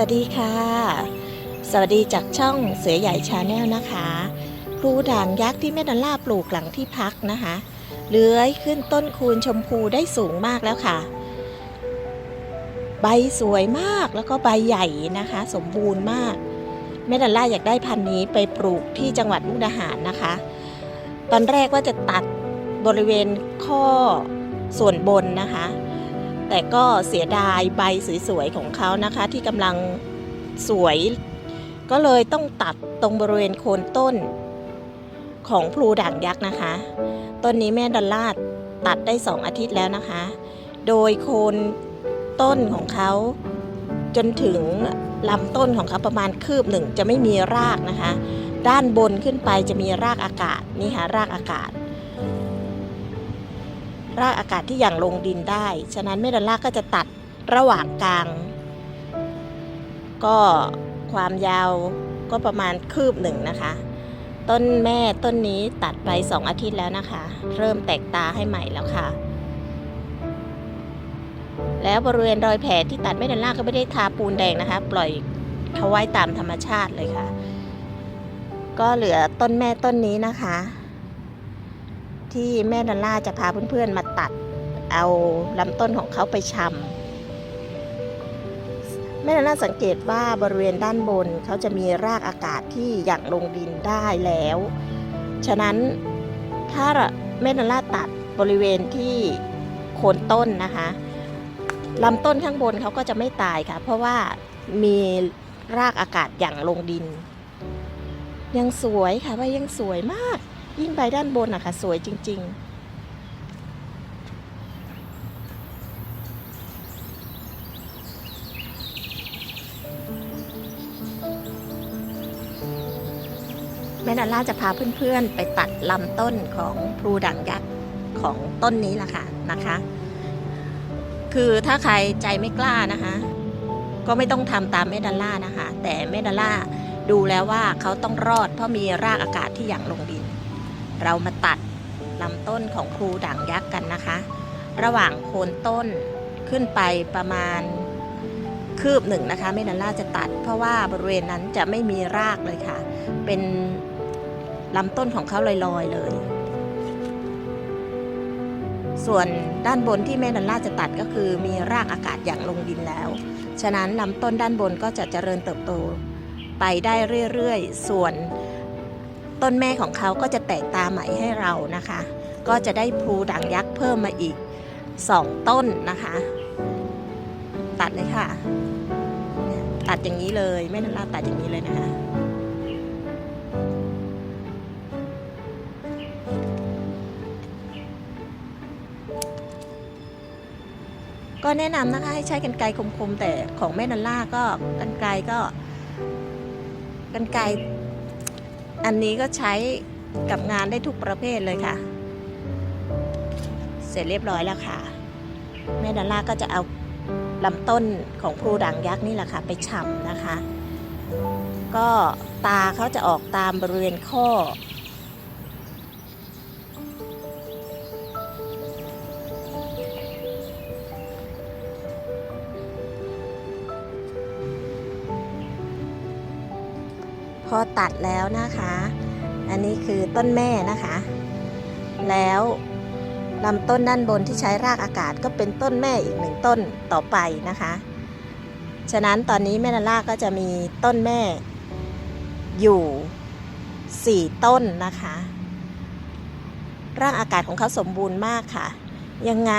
สวัสดีค่ะ สวัสดีจากช่องเสือใหญ่ชาแนลนะคะพลูด่างยักษ์ที่แม่ดันล่าปลูกหลังที่พักนะคะเลื้อยขึ้นต้นคูณชมพูได้สูงมากแล้วค่ะ ใบสวยมากแล้วก็ใบใหญ่นะคะ สมบูรณ์มาก แม่ดันล่าอยากได้พันธุ์นี้ไปปลูกที่จังหวัดมุกดาหารนะคะ ตอนแรกว่าจะตัดบริเวณข้อส่วนบนนะคะ แต่ก็เสียดายใบสวยๆของเขานะคะ ที่กำลังสวย ก็เลยต้องตัดตรงบริเวณโคนต้นของพลูด่างยักษ์นะคะ ต้นนี้แม่ดอลลาร์ตัดได้ 2 อาทิตย์แล้วนะคะ โดยโคนต้นของเขา จนถึงลำต้นของเขาประมาณคืบหนึ่งจะไม่มีรากนะคะ ด้านบนขึ้นไปจะมีรากอากาศนี่ค่ะรากอากาศ รากอากาศที่อย่างลงดินได้ ฉะนั้นเมดัลล่าก็จะตัดระหว่างกลาง ก็ความยาวก็ประมาณคืบหนึ่งนะคะ ต้นแม่ต้นนี้ตัดไปสองอาทิตย์แล้วนะคะ เริ่มแตกตาให้ใหม่แล้วค่ะ แล้วบริเวณรอยแผลที่ตัดเมดัลล่าก็ไม่ได้ทาปูนแดงนะคะ ปล่อยเขาไว้ตามธรรมชาติเลยค่ะ ก็เหลือต้นแม่ต้นนี้นะคะ ที่แม่ดัลล่าจะพาเพื่อนๆมาตัดเอาลำต้นของเขาไปชำแม่ดัลล่าสังเกตว่าบริเวณด้านบนเขาจะมีรากอากาศที่หยั่งลงดินได้แล้ว ฉะนั้นถ้าแม่ดัลล่าตัดบริเวณที่โคนต้นนะคะลำต้นข้างบนเขาก็จะไม่ตายค่ะ เพราะว่ามีรากอากาศหยั่งลงดิน ยังสวยค่ะว่ายังสวยมาก ยิ่งใบด้านบนอะค่ะสวยจริง ๆแม่ดาล่าจะพาเพื่อนๆ ไปตัดลำต้นของพลูด่างยักษ์ของต้นนี้ล่ะค่ะนะคะ คือถ้าใครใจไม่กล้านะคะ ก็ไม่ต้องทำตามแม่ดาล่านะคะ แต่แม่ดาล่าดูแล้วว่าเขาต้องรอดเพราะมีรากอากาศที่หยั่งลงดิน เรามาตัดลำต้นของครูด่างยักษ์กันนะคะ ระหว่างโคนต้นขึ้นไปประมาณคืบหนึ่งนะคะ ไม่นันล่าจะตัด เพราะว่าบริเวณนั้นจะไม่มีรากเลยค่ะ เป็นลำต้นของเขาลอยๆเลย ส่วนด้านบนที่แม่นันล่าจะตัดก็คือมีรากอากาศอย่างลงดินแล้ว ฉะนั้นลำต้นด้านบนก็จะเจริญเติบโต ไปได้เรื่อยๆ ส่วน ต้นแม่ของเขาก็จะแตกตาใหม่ให้เรานะคะ ก็จะได้พลูด่างยักษ์เพิ่มมาอีก 2 ต้นนะคะ ตัดเลยค่ะ ตัดอย่างนี้เลยแม่นันลาตัดอย่างนี้เลยนะคะก็แนะนำนะคะให้ใช้กันไกรคมๆ แต่ของแม่นันล่าก็กันไกรก็กันไกร อันนี้ก็ใช้กับงานได้ทุกประเภทเลยค่ะ เสร็จเรียบร้อยแล้วค่ะ แม่ดาล่าก็จะเอาลำต้นของพลูด่างยักษ์นี่แหละค่ะ ไปฉ่ำนะคะ ก็ตาเขาจะออกตามบริเวณข้อ พอตัดแล้วนะคะ อันนี้คือต้นแม่นะคะ แล้วลำต้นด้านบนที่ใช้รากอากาศก็เป็นต้นแม่อีกหนึ่งต้นต่อไปนะคะ ฉะนั้นตอนนี้แม่นาล่าก็จะมีต้นแม่ อยู่ 4 ต้นนะคะ รากอากาศของเขาสมบูรณ์มากค่ะ ยังไง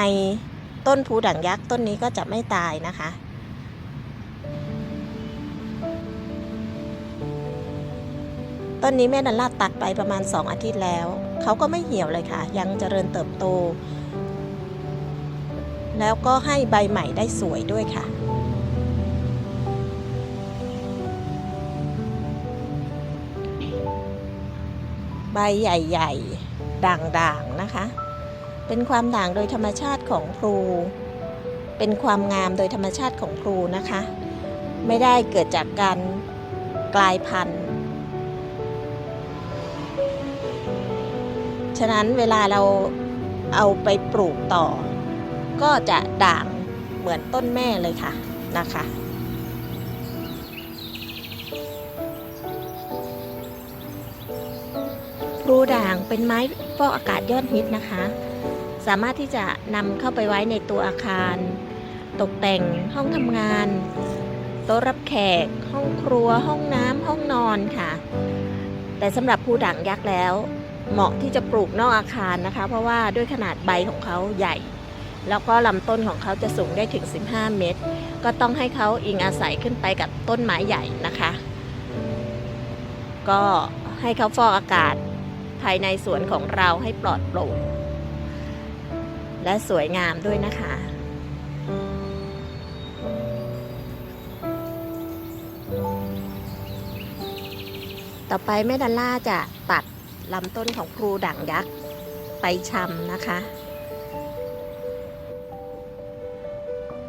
ต้นผูด่างยักษ์ต้นนี้ก็จะไม่ตายนะคะ ต้นนี้แม่ดันลาดตัดไปประมาณ 2 อาทิตย์แล้ว เขาก็ไม่เหี่ยวเลยค่ะ ยังเจริญเติบโต แล้วก็ให้ใบใหม่ได้สวยด้วยค่ะใบใหญ่ๆ ด่างๆ นะคะ เป็นความด่างโดยธรรมชาติของพลู เป็นความงามโดยธรรมชาติของพลูนะคะ ไม่ได้เกิดจากการกลายพันธุ์ ฉะนั้นเวลาเราเอาไปปลูกต่อ ก็จะด่างเหมือนต้นแม่เลยค่ะนะคะรูด่างเป็นไม้ฟอกอากาศยอดฮิตนะคะ สามารถที่จะนำเข้าไปไว้ในตัวอาคาร ตกแต่งห้องทำงาน โต๊ะรับแขก ห้องครัว ห้องน้ำห้องนอนค่ะ แต่สำหรับภูด่างยักษ์แล้ว เหมาะที่จะปลูกนอกอาคารนะคะ เพราะว่าด้วยขนาดใบของเขาใหญ่ แล้วก็ลำต้นของเขาจะสูงได้ถึง 15 เมตร ก็ต้องให้เขาอิงอาศัยขึ้นไปกับต้นไม้ใหญ่นะคะ ก็ให้เขาฟอกอากาศภายในสวนของเราให้ปลอดโปร่งและสวยงามด้วยนะคะ ต่อไปแม่ดัลล่าจะตัด ลำต้นของพลูด่างยักษ์ไปชำนะคะ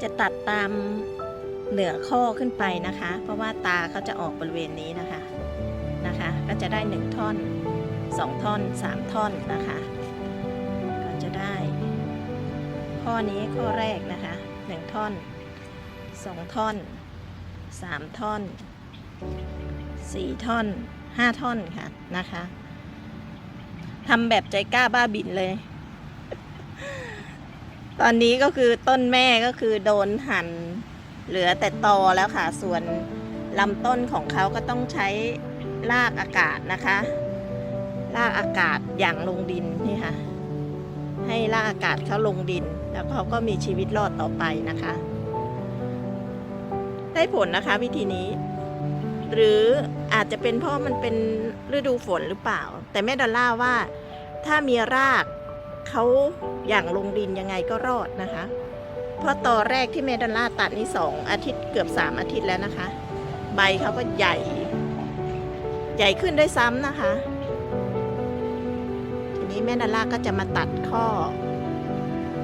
จะตัดตามเหนือข้อขึ้นไปนะคะ เพราะว่าตาเขาจะออกบริเวณนี้นะคะนะคะ ก็จะได้หนึ่งท่อนสองท่อนสามท่อนนะคะ ก็จะได้ ข้อนี้ข้อแรกนะคะหนึ่งท่อนสองท่อนสามท่อนสี่ท่อนห้าท่อนค่ะนะคะ ทำแบบใจกล้าบ้าบินเลย ตอนนี้ก็คือต้นแม่ก็คือโดนหั่นเหลือแต่ตอแล้วค่ะ ส่วนลำต้นของเขาก็ต้องใช้รากอากาศนะคะรากอากาศอย่างลงดินนี่ค่ะ ให้รากอากาศเขาลงดิน แล้วเขาก็มีชีวิตรอดต่อไปนะคะ ได้ผลนะคะวิธีนี้ หรืออาจจะเป็นเพราะมันเป็นฤดูฝนหรือเปล่า แต่แม่ดอลล่าว่า ถ้ามีรากเขาอย่างลงดินยังไงก็รอดนะคะ เพราะตอแรกที่แม่ดอลล่าตัดนี่สองอาทิตย์เกือบสามอาทิตย์แล้วนะคะ ใบเขาก็ใหญ่ ใหญ่ขึ้นด้วยซ้ำนะคะ ทีนี้แม่ดอลล่าก็จะมาตัดข้อ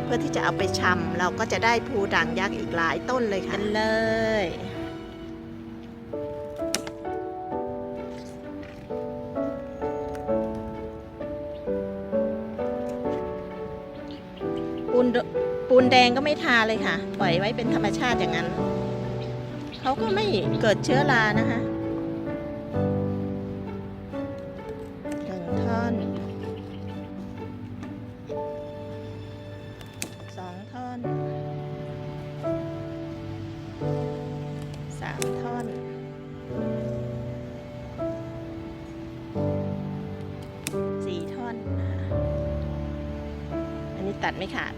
เพื่อที่จะเอาไปชำเราก็จะได้ภูด่างยักษ์อีกหลายต้นเลยค่ะกันเลย ปูนแดงก็ไม่ทาเลยค่ะ ปล่อยไว้เป็นธรรมชาติอย่างนั้นเขาก็ไม่เกิดเชื้อรานะคะหนึ่งท่อนสองท่อนสามท่อนสี่ท่อนนะคะอันนี้ตัดไม่ขาด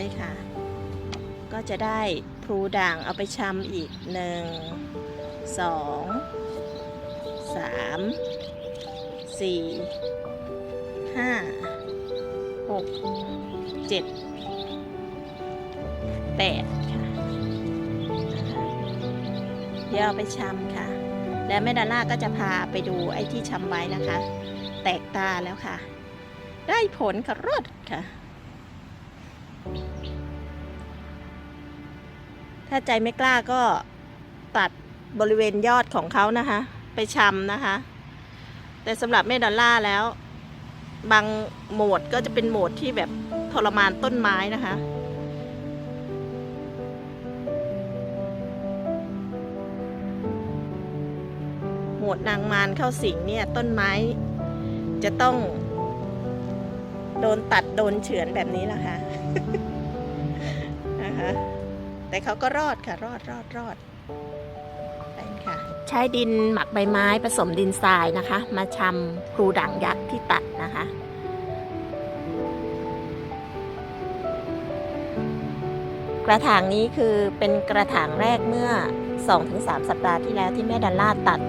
อยค่ะ ก็จะได้พลูด่างเอาไปชำอีกหนึ่งสองสามสี่ห้าหกเจ็ดแปดค่ะเดี๋ยวเอาไปชำค่ะ แล้วแม่ดาล่าก็จะพาไปดูไอ้ที่ชำไว้นะคะ แตกตาแล้วค่ะ ได้ผลค่ะรอดค่ะ ถ้าใจไม่กล้าก็ตัดบริเวณยอดของเขานะคะ ไปชำนะคะ แต่สำหรับแม่ดอลล่าแล้ว บางโหมดก็จะเป็นโหมดที่แบบทรมานต้นไม้นะคะโหมดนางมารเข้าสิงเนี่ยต้นไม้จะต้อง โดนตัดโดนเฉือนแบบนี้แหละค่ะนะคะ เขาก็รอดค่ะ รอดรอดรอดไปค่ะ ใช้ดินหมักใบไม้ผสมดินทรายนะคะ มาชำพลูด่างยักษ์ที่ตัดนะคะกระถางนี้คือเป็นกระถางแรกเมื่อ 2-3 สัปดาห์ที่แล้วที่แม่ดัลล่าตัด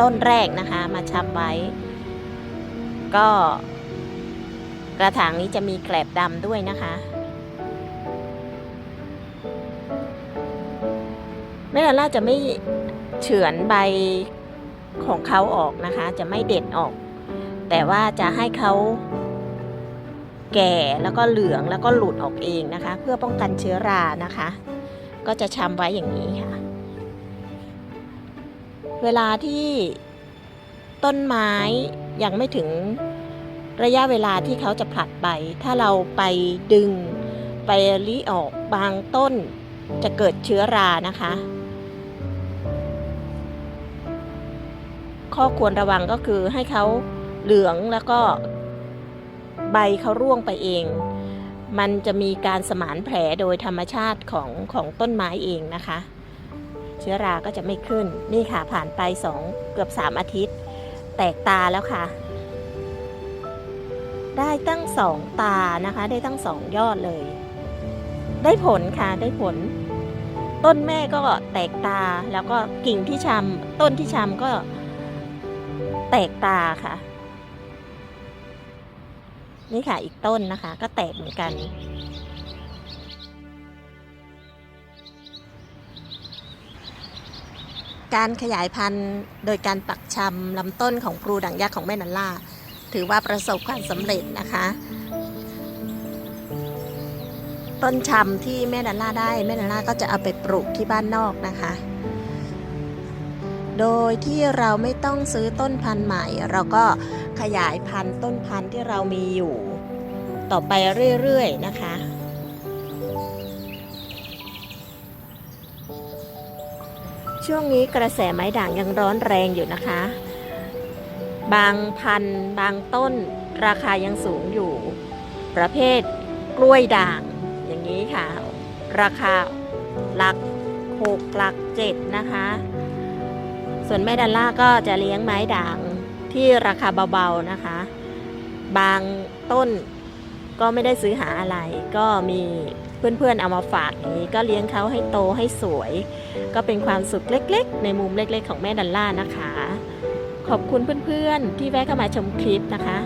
ต้นแรกนะคะ มาชำไว้ ก็ กระถางนี้จะมีแกลบดำด้วยนะคะ แม่ดอลล่าจะไม่เฉือนใบของเขาออกนะคะ จะไม่เด็ดออก แต่ว่าจะให้เขาแก่แล้วก็เหลืองแล้วก็หลุดออกเองนะคะ เพื่อป้องกันเชื้อรานะคะ ก็จะชำไว้อย่างนี้ค่ะ เวลาที่ต้นไม้ยังไม่ถึงระยะเวลาที่เขาจะผลัดใบ ถ้าเราไปดึงไปริออกบางต้นจะเกิดเชื้อรานะคะ ข้อควรระวังก็คือให้เขาเหลืองแล้วก็ใบเขาร่วงไปเอง มันจะมีการสมานแผลโดยธรรมชาติของของต้นไม้เองนะคะ เชื้อราก็จะไม่ขึ้น นี่ค่ะผ่านไปสองเกือบสามอาทิตย์ แตกตาแล้วค่ะ ได้ตั้งสองตานะคะ ได้ตั้งสองยอดเลย ได้ผลค่ะได้ผล ต้นแม่ก็แตกตาแล้วก็กิ่งที่ชำต้นที่ชำก็ แตกตาค่ะ นี่ค่ะอีกต้นนะคะ ก็แตกเหมือนกัน การขยายพันธุ์โดยการปักชำลำต้นของพลูดังยักษ์ของแม่นันล่า ถือว่าประสบความสำเร็จนะคะต้นชำที่แม่นันล่าได้แม่นันล่าก็จะเอาไปปลูกที่บ้านนอกนะคะ โดยที่เราไม่ต้องซื้อต้นพันธุ์ใหม่ เราก็ขยายพันธุ์ต้นพันธุ์ที่เรามีอยู่ ต่อไปเรื่อยๆนะคะช่วงนี้กระแสไม้ด่างยังร้อนแรงอยู่นะคะ บางพันธุ์บางต้นราคายังสูงอยู่ ประเภทกล้วยด่าง อย่างนี้ค่ะ ราคาหลักหกหลักเจ็ดนะคะ ส่วนแม่ดันล่าก็จะเลี้ยงไม้ด่างที่ราคาเบาๆนะคะ บางต้นก็ไม่ได้ซื้อหาอะไร ก็มีเพื่อนๆเอามาฝากอย่างนี้ก็เลี้ยงเขาให้โตให้สวย ก็เป็นความสุขเล็ก ๆ ในมุมเล็ก ๆ ของแม่ดันล่านะคะ ขอบคุณเพื่อนๆที่แวะเข้ามาชมคลิปนะคะ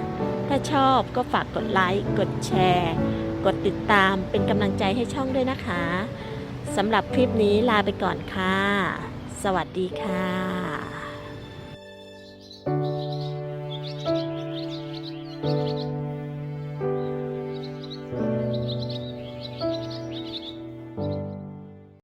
ถ้าชอบก็ฝากกดไลค์กดแชร์ กดติดตามเป็นกำลังใจให้ช่องด้วยนะคะสำหรับคลิปนี้ลาไปก่อนค่ะ สวัสดีค่ะ